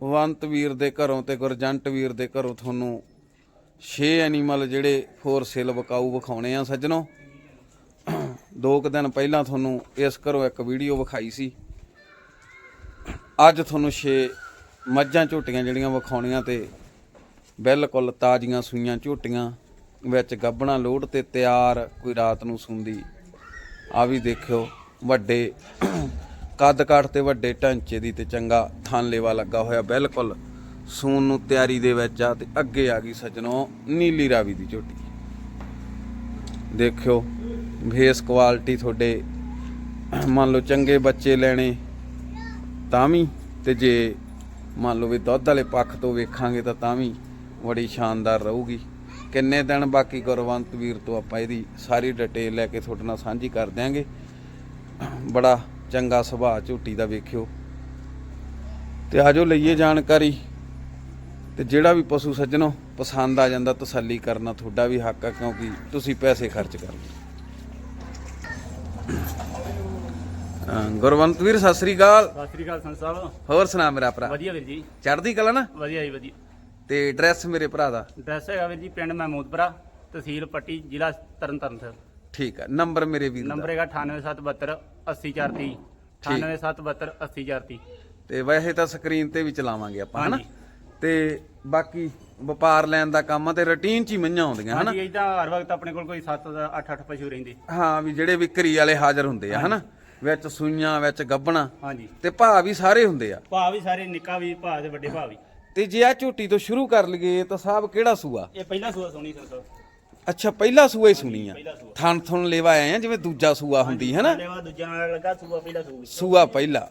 ਗੁਰਵੰਤ ਵੀਰ ਦੇ ਘਰੋਂ ਤੇ ਗੁਰਜੰਟ ਵੀਰ ਦੇ ਘਰੋਂ ਤੁਹਾਨੂੰ 6 ਐਨੀਮਲ ਜਿਹੜੇ ਫੋਰ ਸੇਲ ਵਿਕਾਊ ਵਿਖਾਉਣੇ ਆ ਸੱਜਣੋ। ਦੋ ਕੁ ਦਿਨ ਪਹਿਲਾਂ ਤੁਹਾਨੂੰ ਇਸ ਘਰੋਂ ਇੱਕ ਵੀਡੀਓ ਵਿਖਾਈ ਸੀ। ਅੱਜ ਤੁਹਾਨੂੰ 6 ਮੱਝਾਂ ਝੋਟੀਆਂ ਜਿਹੜੀਆਂ ਵਿਖਾਉਣੀਆਂ ਤੇ ਬਿਲਕੁਲ ਤਾਜ਼ੀਆਂ ਸੂਈਆਂ ਝੋਟੀਆਂ ਵਿੱਚ ਗੱਬਣਾ ਲੋਡ ਤੇ ਤਿਆਰ ਕੋਈ ਰਾਤ ਨੂੰ ਸੁੰਦੀ। ਆ ਵੀ ਦੇਖਿਓ ਵੱਡੇ ਕੱਦ ਕਾਠ ਤੇ ਵੱਡੇ ਢਾਂਚੇ ਦੀ ਤੇ ਚੰਗਾ ਥਾਨਲੇਵਾ ਲੱਗਾ ਹੋਇਆ ਬਿਲਕੁਲ। ਸੂਨ ਨੂੰ ਤਿਆਰੀ ਦੇ ਵਿੱਚ ਆ ਤੇ ਅੱਗੇ ਆ ਗਈ ਸੱਜਣੋ ਨੀਲੀ ਰਾਵੀ ਦੀ ਝੋਟੀ। ਦੇਖਿਓ ਫੇਸ ਕੁਆਲਿਟੀ ਤੁਹਾਡੇ, ਮੰਨ ਲਓ ਚੰਗੇ ਬੱਚੇ ਲੈਣੇ, ਤਾਂ ਵੀ ਤੇ ਜੇ ਮੰਨ ਲਓ ਵੀ ਦੁੱਧ ਵਾਲੇ ਪੱਖ ਤੋਂ ਵੇਖਾਂਗੇ ਤਾਂ ਤਾਂ ਵੀ ਬੜੀ ਸ਼ਾਨਦਾਰ ਰਹੂਗੀ। ਕਿੰਨੇ ਦਿਨ ਬਾਕੀ ਗੁਰਵੰਤ ਵੀਰ ਤੋਂ ਆਪਾਂ ਇਹਦੀ ਸਾਰੀ ਡਿਟੇਲ ਲੈ ਕੇ ਤੁਹਾਡੇ ਨਾਲ ਸਾਂਝੀ ਕਰ ਦਿਆਂਗੇ। ਬੜਾ ਚੰਗਾ ਸੁਭਾਅ ਝੋਟੀ ਦਾ ਵੇਖਿਓ। ਤੇ ਆਜੋ ਲਈਏ ਜਾਣਕਾਰੀ। ਤੇ ਜਿਹੜਾ ਵੀ ਪਸ਼ੂ ਸੱਜਣੋ ਪਸੰਦ ਆ ਜਾਂਦਾ ਤਸੱਲੀ ਕਰਨਾ ਤੁਹਾਡਾ ਵੀ ਹੱਕ ਆ ਕਿਉਂਕਿ ਤੁਸੀਂ ਪੈਸੇ ਖਰਚ ਕਰਦੇ ਗੁਰਵੰਤ ਵੀਰ ਸਤਿ ਸ੍ਰੀ ਅਕਾਲ। ਸਤਿ ਸ੍ਰੀ ਅਕਾਲ ਸੰਤ ਸਾਹਿਬ। ਹੋਰ ਸੁਣਾ ਮੇਰਾ ਭਰਾ? ਵਧੀਆ ਵੀਰ ਜੀ। ਚੜ੍ਹਦੀ ਕਲਾ ਨਾ? ਵਧੀਆ ਜੀ ਵਧੀਆ। ਤੇ ਐਡਰੈਸ ਮੇਰੇ ਭਰਾ ਦਾ? ਐਡਰੈਸ ਹੈਗਾ ਵੀਰ ਜੀ ਪਿੰਡ ਮਹਿਮੂਦਪੁਰਾ ਤਹਿਸੀਲ ਪੱਟੀ ਜ਼ਿਲ੍ਹਾ ਤਰਨਤਾਰਨ ਸਾਹਿਬ। ਠੀਕ ਆ ਨੰਬਰ ਮੇਰੇ ਵੀਰ ਨੰਬਰ ਹੈਗਾ 98772 8043 98772 8043 ਤੇ ਵੈਸੇ ਤਾਂ ਸਕਰੀਨ ਤੇ ਵੀ ਚਲਾਵਾਂਗੇ ਆਪਾਂ ਹਨਾ। ਤੇ ਬਾਕੀ ਵਪਾਰ ਲੈਣ ਦਾ ਕੰਮ ਆ ਤੇ ਰੁਟੀਨ ਚ ਹੀ ਮੰਝਾਂ ਆਉਂਦੀਆਂ ਹਨਾ? ਹਾਂਜੀ ਇਦਾਂ ਹਰ ਵਕਤ ਆਪਣੇ ਕੋਲ ਕੋਈ 7 8 8 ਪਸ਼ੂ ਰਹਿੰਦੇ। ਹਾਂ ਵੀ ਜਿਹੜੇ ਵਿਕਰੀ ਵਾਲੇ ਹਾਜ਼ਰ ਹੁੰਦੇ ਆ ਹਨਾ? ਵਿੱਚ ਸੂਈਆਂ ਵਿੱਚ ਗੱਬਣਾ ਹਾਂਜੀ। ਤੇ ਭਾਅ ਵੀ ਸਾਰੇ ਹੁੰਦੇ ਆ। ਭਾਅ ਵੀ ਸਾਰੇ ਨਿੱਕਾ ਵੀ ਭਾਅ ਦੇ ਵੱਡੇ ਭਾਅ ਵੀ। ਤੇ ਜੇ ਆ ਝੋਟੀ ਤੋਂ ਸ਼ੁਰੂ ਕਰ ਲਈਏ ਤਾਂ ਸਾਹਿਬ ਕਿਹੜਾ ਸੂਆ? ਇਹ ਪਹਿਲਾ ਸੂਆ ਸੋਣੀ ਸੰਤ ਸਾਹਿਬ ਅੱਛਾ ਪਹਿਲਾ ਸੂਆ ਹੀ ਸੁਣੀ ਆ ਪਹਿਲਾ ਸੂਆ ਥਣ ਥਣ ਲੈਵਾ ਆਏ ਆ ਜਿਵੇਂ ਦੂਜਾ ਸੂਆ ਹੁੰਦੀ ਹੈ ਨਾ? ਲੈਵਾ ਦੂਜਾ ਨਾਲ ਲੱਗਾ ਸੂਆ ਪਹਿਲਾ ਸੂਆ। ਸੂਆ ਪਹਿਲਾ।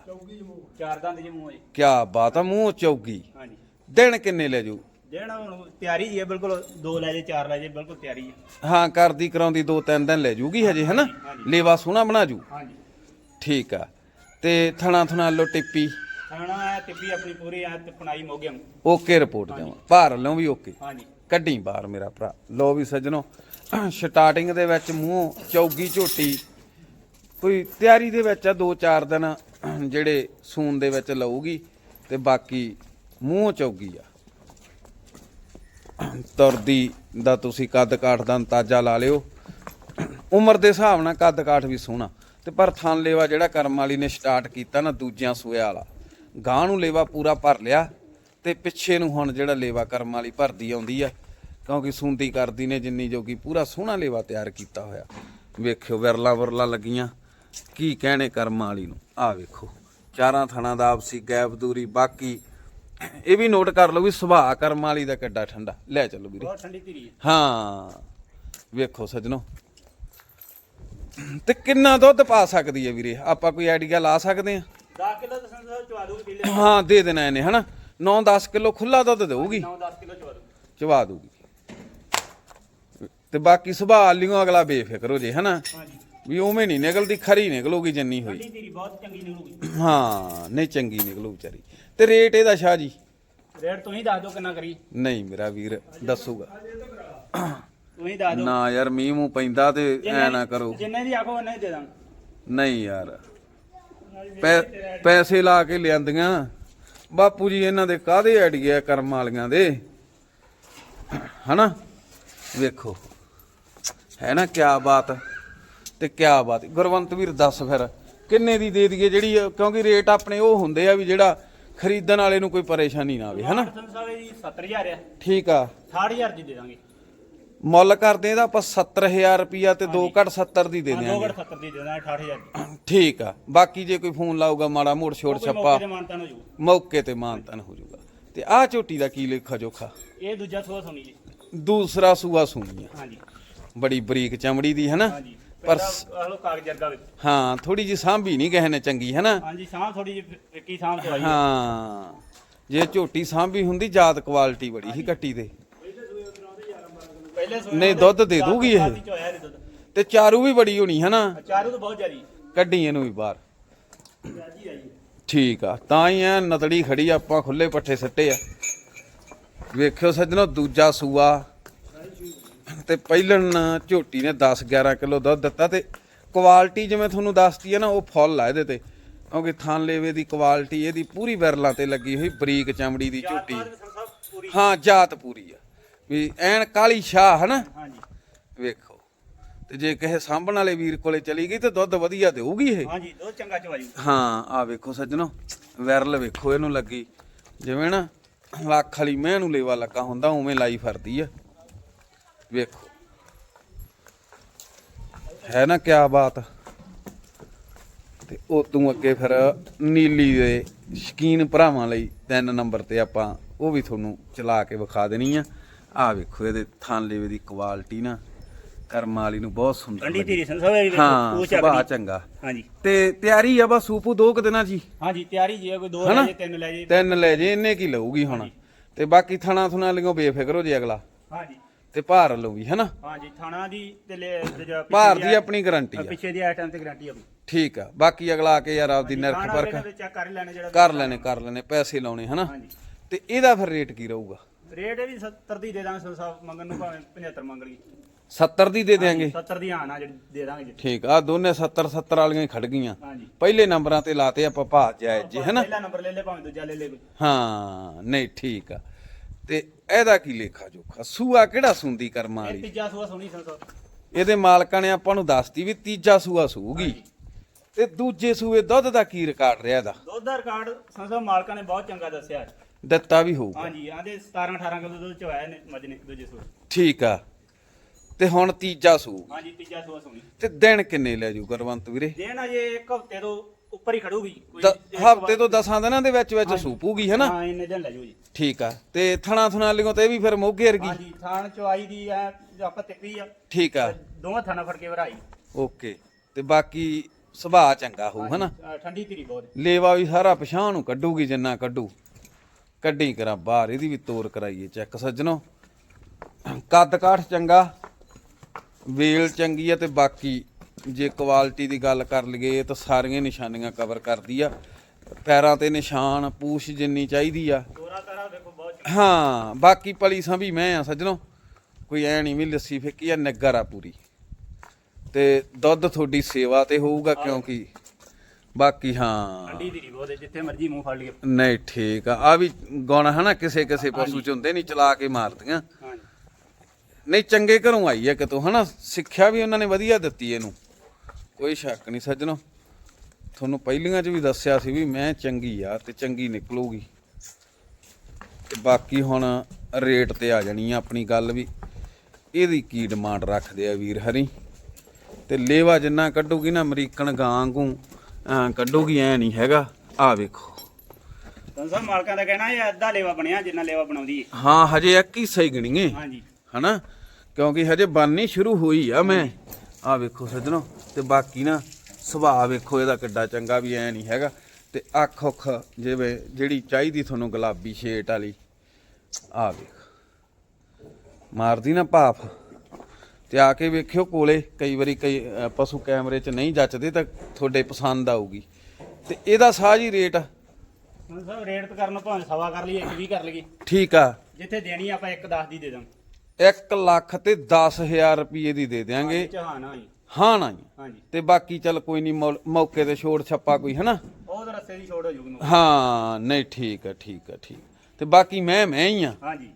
ਚਾਰ ਦੰਦ ਜੀ ਮੂੰਹ ਹੈ ਕਿਆ ਬਾਤ ਆ ਮੂੰਹ ਚੌਗੀ। ਹਾਂਜੀ। ਦਿਨ ਕਿੰਨੇ ਲੈ ਜੂ? ਜਿਹੜਾ ਹੁਣ ਤਿਆਰੀ ਜੀ ਹੈ ਬਿਲਕੁਲ ਦੋ ਲੈ ਜੇ ਚਾਰ ਲੈ ਜੇ ਬਿਲਕੁਲ ਤਿਆਰੀ ਹੈ ਹਾਂ ਕਰਦੀ ਕਰਾਉਂਦੀ ਦੋ ਤਿੰਨ ਦਿਨ ਲੈ ਜੂਗੀ ਹਜੇ ਹਨਾ। ਲੇਵਾ ਸੋਹਣਾ ਬਣਾ ਜੂ? ਹਾਂਜੀ। ਠੀਕ ਆ। ਤੇ ਥਣਾ ਥਣਾ ਲੋ ਟਿੱਪੀ। ਖਾਣਾ ਹੈ ਟਿੱਪੀ ਆਪਣੀ ਪੂਰੀ ਆ ਤੇ ਪਣਾਈ ਮੋਗੇ ਓਕੇ ਰਿਪੋਰਟ ਦੇਵਾਂ। ਭਾਰ ਲਓ ਵੀ ਓਕੇ। ਹਾਂਜੀ। ਕੱਢੀ ਬਾਹਰ ਮੇਰਾ ਭਰਾ। ਲੋ ਵੀ ਸੱਜਣੋ ਸਟਾਰਟਿੰਗ ਦੇ ਵਿੱਚ ਮੂੰਹ ਚੌਗੀ ਝੋਟੀ। ਕੋਈ ਤਿਆਰੀ ਦੇ ਵਿੱਚ ਆ, ਦੋ ਚਾਰ ਦਿਨ ਜਿਹੜੇ ਸੂਨ ਦੇ ਵਿੱਚ ਲਊਗੀ ਤੇ ਬਾਕੀ ਮੂੰਹ ਚੌਗੀ ਆ। ਤੁਰਦੀ ਦਾ ਤੁਸੀਂ ਕੱਦ ਕਾਠ ਦਾ ਅੰਦਾਜ਼ਾ ਲਾ ਲਿਓ। ਉਮਰ ਦੇ ਹਿਸਾਬ ਨਾਲ ਕੱਦ ਕਾਠ ਵੀ ਸੋਹਣਾ। ਤੇ ਪਰ ਥਣ ਲੇਵਾ ਜਿਹੜਾ ਕਰਮ ਵਾਲੀ ਨੇ ਸਟਾਰਟ ਕੀਤਾ ਨਾ, ਦੂਜਿਆਂ ਸੂਏ ਵਾਲਾ। ਗਾਂ ਨੂੰ ਲੇਵਾ ਪੂਰਾ ਭਰ ਲਿਆ। ਤੇ ਪਿੱਛੇ ਨੂੰ ਹੁਣ ਜਿਹੜਾ ਲੇਵਾ ਕਰਮ ਵਾਲੀ ਭਰਦੀ ਆਉਂਦੀ ਆ ਕਿਉਂਕਿ ਸੁੰਦੀ ਕਰਦੀ ਨੇ ਜਿੰਨੀ ਜੋਗੀ ਪੂਰਾ ਸੋਹਣਾ ਲੇਵਾ ਤਿਆਰ ਕੀਤਾ ਹੋਇਆ। ਵੇਖਿਓ ਵਿਰਲਾ ਵਿਰਲਾ ਲੱਗੀਆਂ ਕੀ ਕਹਿਣੇ ਕਰਮ ਵਾਲੀ ਨੂੰ? ਆ ਵੇਖੋ ਚਾਰਾਂ ਥਣਾ ਦਾ ਆਪਸੀ ਗੈਪ ਦੂਰੀ ਬਾਕੀ ਇਹ ਵੀ ਨੋਟ ਕਰ ਲਓ ਵੀ ਸੁਭਾਅ ਕਰਮ ਵਾਲੀ ਦਾ ਕਿੱਡਾ ਠੰਡਾ। ਲੈ ਚੱਲੋ ਵੀਰੇ। ਬਹੁਤ ਠੰਡੀ ਧੀਰੀ ਹੈ ਵੇਖੋ ਸੱਜਣੋ। ਤੇ ਕਿੰਨਾ ਦੁੱਧ ਪਾ ਸਕਦੀ ਹੈ ਵੀਰੇ? ਆਪਾਂ ਕੋਈ ਆਈਡੀਆ ਲਾ ਸਕਦੇ 10 ਕਿਲੋ ਤਾਂ ਸੰਸਾ ਚਵਾ ਦੂਗੀ ਆ ਹਾਂ ਦੇ ਦੇਣਾ ਇਹਨੇ ਹਨਾ? 9-10 ਕਿਲੋ ਖੁੱਲਾ ਦੁੱਧ ਦੇਊਗੀ। 9-10 ਕਿਲੋ ਚਵਾ ਦੂਗੀ ਚਵਾ ਦੂਗੀ ਤੇ ਬਾਕੀ ਸੁਭਾਅ ਲਿਓ ਅਗਲਾ ਬੇਫਿਕਰ ਹੋ ਜੇ ਹਨਾ? ਹਾਂਜੀ। ਵੀ ਉਵੇਂ ਨਹੀਂ ਨਿਕਲਦੀ ਖਰੀ ਨਿਕਲੂਗੀ ਜਿੰਨੀ ਹੋਈ। ਠੰਡੀ ਧੀਰੀ ਬਹੁਤ ਚੰਗੀ ਨਿਕਲੂਗੀ। ਹਾਂ ਨਹੀਂ ਚੰਗੀ ਨਿਕਲੂ ਵਿਚਾਰੀ। ਤੇ ਰੇਟ ਇਹਦਾ ਸ਼ਾਹ ਜੀ? ਰੇਟ ਤੁਸੀਂ ਦੱਸ ਦਿਓ ਕਿੰਨਾ ਕਰੀ ਨਹੀਂ ਮੇਰਾ ਵੀਰ ਦੱਸੂਗਾ। ਤੁਸੀਂ ਦੱਸ ਦਿਓ। ਨਾ ਯਾਰ ਮੀਂਹ ਮੂੰਹ ਪੈਂਦਾ ਤੇ ਐ ਨਾ ਕਰੋ। ਜਿੰਨੇ ਦੀ ਆਖੋ ਉਹਨੇ ਦੇ ਦਾਂਗੇ। ਨਹੀਂ ਯਾਰ ਪੈਸੇ ਲਾ ਕੇ ਲਿਆਂਦੀਆਂ। ਬਾਪੂ ਜੀ ਇਹਨਾਂ ਦੇ ਕਾਦੇ ਆਈਡੀਆ ਕਰਮ ਵਾਲੀਆਂ ਦੇ? ਹਨਾ? ਵੇਖੋ। ਹੈ ਨਾ ਕਿਆ ਬਾਤ? ਤੇ ਕਿਆ ਬਾਤ? ਗੁਰਵੰਤ ਵੀਰ ਦੱਸ ਫਿਰ ਕਿੰਨੇ ਦੀ ਦੇ ਦਈਏ ਜਿਹੜੀ ਕਿਉਂਕਿ ਰੇਟ ਆਪਣੇ ਉਹ ਹੁੰਦੇ ਆ ਵੀ ਜਿਹੜਾ ਖਰੀਦਣ ਵਾਲੇ ਨੂੰ ਕੋਈ ਪਰੇਸ਼ਾਨੀ ਨਾ ਆਵੇ ਹਨਾ? ਸੰਸਾ ਜੀ 70000 ਆ। ਠੀਕ ਆ। 60000 ਦੀ ਦੇ ਦਾਂਗੇ। ਮੁੱਲ ਕਰਦੇ ਇਹਦਾ ਆਪਾਂ 70000 ਰੁਪਿਆ ਤੇ 2 ਘੱਟ 70 ਦੀ ਦੇ ਦਿਆਂਗੇ। ਘੜ 70 ਦੀ ਦੇ ਦਾਂਗੇ 68000 ਦੀ। ਠੀਕ ਆ ਬਾਕੀ ਜੇ ਕੋਈ ਫੋਨ ਲਾਊਗਾ ਮਾੜਾ ਮੋੜ ਛੋੜ ਛੱਪਾ। ਮੌਕੇ ਤੇ ਜੂ ਮਾਨਤਨ ਹੋ ਜਾਊਗਾ। ਤੇ ਆਹ ਝੋਟੀ ਦਾ ਕੀ ਲੇਖਾ ਜੋਖਾ? ਇਹ ਦੂਜਾ ਸੂਆ ਸੁਣੀ ਜੀ। ਦੂਸਰਾ ਸੂਆ ਸੂਣੀ ਆ। ਹਾਂਜੀ। ਬੜੀ ਬਰੀਕ ਚਮੜੀ ਦੀ ਹੈ ਨਾ ਹਾਂਜੀ ਪਰ ਪਰ ਹਲੋ ਕਾਗਜ਼ ਜਰਗਾ ਵਿੱਚ। ਹਾਂ ਥੋੜੀ ਜੀ ਸਾਂਭੀ ਨਹੀਂ ਕਹੇ ਨੇ ਚੰਗੀ ਹੈ ਨਾ ਹਾਂਜੀ ਸਾਹ ਥੋੜੀ ਸਾਹ ਤੋਂ ਆਈ ਹੈ। ਹਾਂ। ਜੇ ਝੋਟੀ ਸਾਂਭੀ ਹੁੰਦੀ ਜਾਤ ਕੁਆਲਿਟੀ ਬੜੀ ਸੀ ਕੱਟੀ ਦੇ ਪਹਿਲੇ ਸੂਏ ਨਹੀਂ, ਦੁੱਧ ਦੇ ਦੂਗੀ ਇਹ? ਦੁੱਧ। ਤੇ ਚਾਰੂ ਵੀ ਬੜੀ ਹੋਣੀ ਹਨਾ? ਚਾਰੂ ਤਾਂ ਬਹੁਤ ਜਾਰੀ ਕੱਢੀ ਇਹਨੂੰ ਵੀ ਬਾਹਰ। ਰਾਜੀ ਆਈ ਠੀਕ ਆ ਤਾਂ ਹੀ ਐ ਨਤੜੀ ਖੜੀ ਆਪਾਂ ਖੁੱਲੇ ਪੱਠੇ ਸੱਟੇ ਆ। ਵੇਖਿਓ ਸੱਜਣੋ ਦੂਜਾ ਸੂਆ। ਤੇ ਪਹਿਲਣ ਝੋਟੀ ਨੇ 10 11 ਕਿਲੋ ਦੁੱਧ ਦਿੱਤਾ ਤੇ ਕੁਆਲਿਟੀ ਜਿਵੇਂ ਤੁਹਾਨੂੰ ਦੱਸਤੀ ਹੈ ਨਾ ਉਹ ਫੁੱਲ ਆ ਇਹਦੇ ਤੇ। ਕਿਉਂਕਿ ਥਾਂ ਲੇਵੇ ਦੀ ਕੁਆਲਿਟੀ ਇਹਦੀ ਪੂਰੀ ਵਿਰਲਾਂ ਤੇ ਲੱਗੀ ਹੋਈ ਬਰੀਕ ਚਮੜੀ ਦੀ ਝੋਟੀ। ਹਾਂ ਜਾਤ ਪੂਰੀ ਆ। ਵੀ ਐਨ ਕਾਲੀ ਸ਼ਾਹ ਹਨਾ? ਹਾਂਜੀ। ਵੇਖੋ। ਤੇ ਜੇ ਕਿਸੇ ਸਾਂਭਣ ਵਾਲੇ ਵੀਰ ਕੋਲੇ ਚਲੀ ਗਈ ਤੇ ਦੁੱਧ ਵਧੀਆ ਦੇਊਗੀ ਇਹ? ਹਾਂਜੀ ਦੁੱਧ ਚੰਗਾ ਚਵਾਈ। ਹਾਂ ਆ ਵੇਖੋ ਸੱਜਣੋ ਵਿਰਲ ਵੇਖੋ ਇਹਨੂੰ ਲੱਗੀ। ਜਿਵੇਂ ਨਾ ਲੱਖ ਵਾਲੀ ਮਹਿ ਨੂੰ ਲੇਵਾ ਲੱਗਾ ਹੁੰਦਾ ਉਵੇਂ ਲਾਈ ਫਰਦੀ ਆ। ਵੇਖੋ। ਹੈ ਨਾ ਕਿਆ ਬਾਤ? ਤੇ ਉਹ ਤੂੰ ਅੱਗੇ ਫਿਰ ਨੀਲੀ ਦੇ ਸ਼ਕੀਨ ਭਰਾਵਾਂ ਲਈ ਤਿੰਨ ਨੰਬਰ ਤੇ ਆਪਾਂ ਉਹ ਵੀ ਤੁਹਾਨੂੰ ਚਲਾ ਕੇ ਵਿਖਾ ਦੇਣੀ ਆ। ਆ ਵੇਖੋ ਇਹਦੇ ਥਾਂ ਲੇਵੇ ਦੀ ਕੁਆਲਿਟੀ ਨਾ ਕਰਮਾਂ ਵਾਲੀ ਨੂੰ ਬਹੁਤ ਸੁੰਦਰ ਠੰਡੀ ਲੱਗੀ। ਧੀਰੀ ਸੰਸਾ ਵੀ ਹਾਂ ਸੁਭਾਅ ਚੰਗਾ। ਹਾਂਜੀ। ਤੇ ਤਿਆਰੀ ਆ ਬਸ ਸੂਪੂ ਦੋ ਕੁ ਦਿਨਾਂ ਜੀ ਹਾਂਜੀ ਤਿਆਰੀ ਜੀ ਆ, ਕੋਈ ਦੋ ਹਨਾ? ਲੈ ਜੇ ਤਿੰਨ ਲੈ ਜੇ। ਤਿੰਨ ਲੈ ਜੇ ਇੰਨੇ ਕੀ ਲਊਗੀ ਹੁਣ। ਤੇ ਬਾਕੀ ਥਣਾ ਥੁਣਾ ਲਿਓ ਬੇਫਿਕਰ ਹੋ ਜੇ ਅਗਲਾ। ਹਾਂਜੀ। ਤੇ ਭਾਰ ਲਊਗੀ ਹੈਨਾ? ਹਾਂਜੀ ਥਾਣਾ ਦੀ ਤੇ ਲੈ ਜਿਹੜਾ ਭਾਰ ਦੀ ਆਪਣੀ ਗਾਰੰਟੀ ਆ। ਪਿੱਛੇ ਦੀ ਆਈਟਮ ਤੇ ਗਾਰੰਟੀ ਆਪਣੀ। ਠੀਕ ਆ ਬਾਕੀ ਅਗਲਾ ਆ ਕੇ ਯਾਰ ਆਪਦੀ ਨਿਰਖ ਪਰਖ ਚੈੱਕ ਕਰ ਹੀ ਲੈਣੇ ਜਿਹੜਾ ਕਰ ਲੈਣੇ ਕਰ ਲੈਣੇ ਪੈਸੇ ਲਾਉਣੇ ਹਨਾ? ਹਾਂਜੀ। ਤੇ ਇਹਦਾ ਫਿਰ ਰੇਟ ਕੀ ਰਹੂਗਾ? ਰੇਟ ਇਹ ਵੀ 70 ਦੀ ਦੇ ਦਾਂਗੇ ਸਾਹਿਬ ਮੰਗਣ ਨੂੰ ਭਾਵੇਂ 75 ਮੰਗ ਲਈ 70 ਦੀ ਦੇ ਦੇਾਂਗੇ 70 ਦੀ ਆਣਾ ਜਿਹੜੀ ਦੇ ਦਾਂਗੇ ਜੀ ਠੀਕ ਆ ਦੋਨੇ 70 70 ਵਾਲੀਆਂ ਹੀ ਖੜ ਗਈਆਂ। ਹਾਂਜੀ। ਪਹਿਲੇ ਨੰਬਰਾਂ ਤੇ ਲਾਤੇ ਆਪਾਂ ਭਾ ਜਾਇਜ਼ ਜੀ ਹੈਨਾ? ਪਹਿਲਾ ਨੰਬਰ ਲੈ ਲੈ ਭਾਵੇਂ ਦੂਜਾ ਲੈ ਲੈ ਕੋਈ। ਹਾਂ ਨਹੀਂ ਠੀਕ ਆ। ਤੇ ਇਹਦਾ ਕੀ ਲੇਖਾ ਜੋਖਾ? ਸੂਆ ਕਿਹੜਾ ਸੁੰਦੀ ਕਰਮਾਂ ਇਹ ਵਾਲੀ? ਤੀਜਾ ਸੂਆ ਸੋਣੀ ਸੰਸਾ ਇਹਦੇ ਮਾਲਕਾਂ ਨੇ ਆਪਾਂ ਨੂੰ ਦੱਸਤੀ ਵੀ ਤੀਜਾ ਸੂਆ ਸੂਗੀ। ਤੇ ਦੂਜੇ ਸੂਏ ਦੁੱਧ ਦਾ ਕੀ ਰਿਕਾਰਡ ਰਿਹਾ ਇਹਦਾ? ਦੁੱਧ ਦਾ ਰਿਕਾਰਡ ਸੰਸਾ ਮਾਲਕਾਂ ਨੇ ਬਹੁਤ ਚੰਗਾ ਦੱਸਿਆ। ਹੈ। ਦਿੱਤਾ ਵੀ ਹੋਊਗਾ। ਹਾਂਜੀ ਆਂਦੇ 17 18 ਕਿਲੋ ਦੁੱਧ ਚਵਾਇਆ ਨੇ ਮੱਝ ਨੇ ਦੂਜੇ ਸੂਏ। ਠੀਕ ਆ। ਤੇ ਹੁਣ ਤੀਜਾ ਸੂ ਹਾਂਜੀ ਤੀਜਾ ਸੂਆ ਸੋਣੀ ਤੇ ਦਿਨ ਕਿੰਨੇ ਲੈ ਜੂ ਗੁਰਵੰਤ ਵੀਰੇ? ਦੇਣ ਅਜੇ ਇੱਕ ਹਫ਼ਤੇ ਤੋਂ ਉੱਪਰ ਹੀ ਖੜੂਗੀ। ਹਫ਼ਤੇ ਤੋਂ ਦਸਾਂ ਦਿਨਾਂ ਦੇ ਵਿੱਚ ਵਿੱਚ ਸੂਪੂਗੀ ਹੈਨਾ ਹਾਂ ਇੰਨੇ ਦਿਨ ਲੈ ਜਾਓ ਜੀ। ਠੀਕ ਆ। ਤੇ ਥਣਾ ਥਣਾ ਲਿਓ ਤੇ ਇਹ ਵੀ ਫਿਰ ਮੋਗੇ ਵਰਗੀ? ਹਾਂਜੀ ਥਾਣ ਚਵਾਈ ਦੀ ਐ ਆਪਾਂ ਤਿੱਪੀ ਆ। ਠੀਕ ਆ। ਦੋਵਾਂ ਥਾਣਾ ਫੜ ਕੇ ਭਰਾਈ। ਓਕੇ। ਤੇ ਬਾਕੀ ਸੁਭਾਅ ਚੰਗਾ ਹੋਊ ਹੈਨਾ ਠੰਡੀ ਧੀਰੀ ਬਹੁਤ। ਲੇਵਾ ਵੀ ਸਾਰਾ ਪਛਾਣ ਨੂੰ ਕੱਢੂਗੀ ਜਿੰਨਾ ਕੱਢੂ। ਕੱਢੀ ਕਰਾਂ ਬਾਹਰ ਇਹਦੀ ਵੀ ਤੋਰ ਕਰਾਈਏ ਚੈੱਕ ਸੱਜਣੋ। ਕੱਦ ਕਾਠ ਚੰਗਾ ਵੇਲ ਚੰਗੀ ਆ ਤੇ ਬਾਕੀ ਜੇ ਕੁਆਲਿਟੀ ਦੀ ਗੱਲ ਕਰ ਲਈਏ ਤਾਂ ਸਾਰੀਆਂ ਨਿਸ਼ਾਨੀਆਂ ਕਵਰ ਕਰਦੀ ਆ। ਪੈਰਾਂ ਤੇ ਨਿਸ਼ਾਨ ਪੂਛ ਜਿੰਨੀ ਚਾਹੀਦੀ ਆ। ਹਾਂ ਬਾਕੀ ਪਲੀ ਵੀ ਮੈਂ ਆ ਸੱਜਣੋ। ਕੋਈ ਐ ਨਹੀਂ ਵੀ ਲੱਸੀ ਫਿੱਕੀ ਆ ਨਿੱਗਰ ਆ ਪੂਰੀ। ਤੇ ਦੁੱਧ ਤੁਹਾਡੀ ਸੇਵਾ ਤੇ ਹੋਊਗਾ ਕਿਉਂਕਿ ਬਾਕੀ ਹਾਂ। ਠੰਡੀ ਧੀਰੀ ਬਹੁਤ ਹੈ, ਜਿੱਥੇ ਮਰਜ਼ੀ ਮੂੰਹ ਫੜ ਲਈਏ। ਨਹੀਂ ਠੀਕ ਆ। ਆ ਵੀ ਗੁਣ ਹਨਾ ਕਿਸੇ ਕਿਸੇ ਪਸ਼ੂ ਚ ਹੁੰਦੇ ਨਹੀਂ ਚਲਾ ਕੇ ਮਾਰਦੀਆਂ। ਹਾਂਜੀ। ਨਹੀਂ ਚੰਗੇ ਘਰੋਂ ਆਈ ਹੈ ਕਿਤੋਂ ਹਨਾ? ਸਿੱਖਿਆ ਵੀ ਉਹਨਾਂ ਨੇ ਵਧੀਆ ਦਿੱਤੀ ਇਹਨੂੰ। ਕੋਈ ਸ਼ੱਕ ਨਹੀਂ ਸੱਜਣੋ। ਤੁਹਾਨੂੰ ਪਹਿਲੀਆਂ ਚ ਵੀ ਦੱਸਿਆ ਸੀ ਵੀ ਮੈਂ ਚੰਗੀ ਆ ਤੇ ਚੰਗੀ ਨਿਕਲੂਗੀ। ਤੇ ਬਾਕੀ ਹੁਣ ਰੇਟ ਤੇ ਆ ਜਾਣੀ ਆ ਆਪਣੀ ਗੱਲ ਵੀ। ਇਹਦੀ ਕੀ ਡਿਮਾਂਡ ਰੱਖਦੇ ਆ ਵੀਰ ਹਰੀ? ਤੇ ਲੇਵਾ ਜਿੰਨਾ ਕੱਢੂਗੀ ਨਾ ਅਮਰੀਕਨ ਗਾਂ ਵਾਂਗੂ ਕੱਢੂਗੀ ਐ ਨਹੀਂ ਹੈਗਾ। ਆ ਵੇਖੋ। ਸੰਸਾ ਮਾਲਕਾਂ ਦਾ ਕਹਿਣਾ ਇਹ ਅੱਧਾ ਲੇਵਾ ਬਣਿਆ ਜਿੰਨਾ ਲੇਵਾ ਬਣਾਉਂਦੀ ਹੈ। ਹਾਂ ਹਜੇ ਇੱਕ ਹੀ ਸਹੀ ਗਣੀਏ। ਹਾਂਜੀ। ਹਨਾ? ਕਿਉਂਕਿ ਹਜੇ ਬਣਨੀ ਸ਼ੁਰੂ ਹੋਈ ਆ ਮੈਂ। ਆ ਵੇਖੋ ਸੱਜਣੋ ਤੇ ਬਾਕੀ ਨਾ ਸੁਭਾਅ ਵੇਖੋ ਇਹਦਾ ਕਿੱਡਾ ਚੰਗਾ ਵੀ ਐ ਨਹੀਂ ਹੈਗਾ। ਤੇ ਅੱਖ ਉੱਖ ਜਿਵੇਂ ਜਿਹੜੀ ਚਾਹੀਦੀ ਤੁਹਾਨੂੰ ਗੁਲਾਬੀ ਸ਼ੇਡ ਵਾਲੀ। ਆ ਵੇਖ। ਮਾਰਦੀ ਨਾ ਭਾਫ। ਤੇ ਆ ਕੇ ਵੇਖਿਓ ਕੋਲੇ ਕਈ ਵਾਰੀ ਕਈ ਅ, ਪਸ਼ੂ ਕੈਮਰੇ 'ਚ ਨਹੀਂ ਜੱਚਦੇ ਤਾਂ ਤੁਹਾਡੇ ਪਸੰਦ ਆਊਗੀ। ਤੇ ਇਹਦਾ ਸਾਜ ਹੀ ਰੇਟ ਸੰਸਾ ਰੇਟ ਕਰਨ ਨੂੰ ਭਾਵੇਂ ਸਵਾ ਕਰ ਲਈਏ ਇੱਕ ਵੀ ਕਰ ਲਈਏ। ਠੀਕ ਆ। ਜਿੱਥੇ ਦੇਣੀ ਆਪਾਂ ਇੱਕ 10 ਦੀ ਦੇ ਦਾਂ 1 ਲੱਖ ਤੇ 10000 ਰੁਪਏ ਦੀ ਦੇ ਦਿਆਂਗੇ। ਚਾਹਾਨਾ ਜੀ। ਹਾਂ ਨਾ ਜੀ। ਹਾਂਜੀ। ਤੇ ਬਾਕੀ ਚੱਲ ਕੋਈ ਨਹੀਂ ਮੌਕੇ ਤੇ ਛੋੜ ਛੱਪਾ ਕੋਈ ਹਨਾ ਉਹ ਤਾਂ ਰਸਤੇ ਦੀ ਛੋੜ ਹੋ ਜੂਗੀ ਨੂੰ ਹਾਂ ਨਹੀਂ ਠੀਕ ਆ ਠੀਕ ਆ ਠੀਕ ਤੇ ਬਾਕੀ ਮੈਂ ਮੈਂ ਹੀ ਆ। ਹਾਂਜੀ।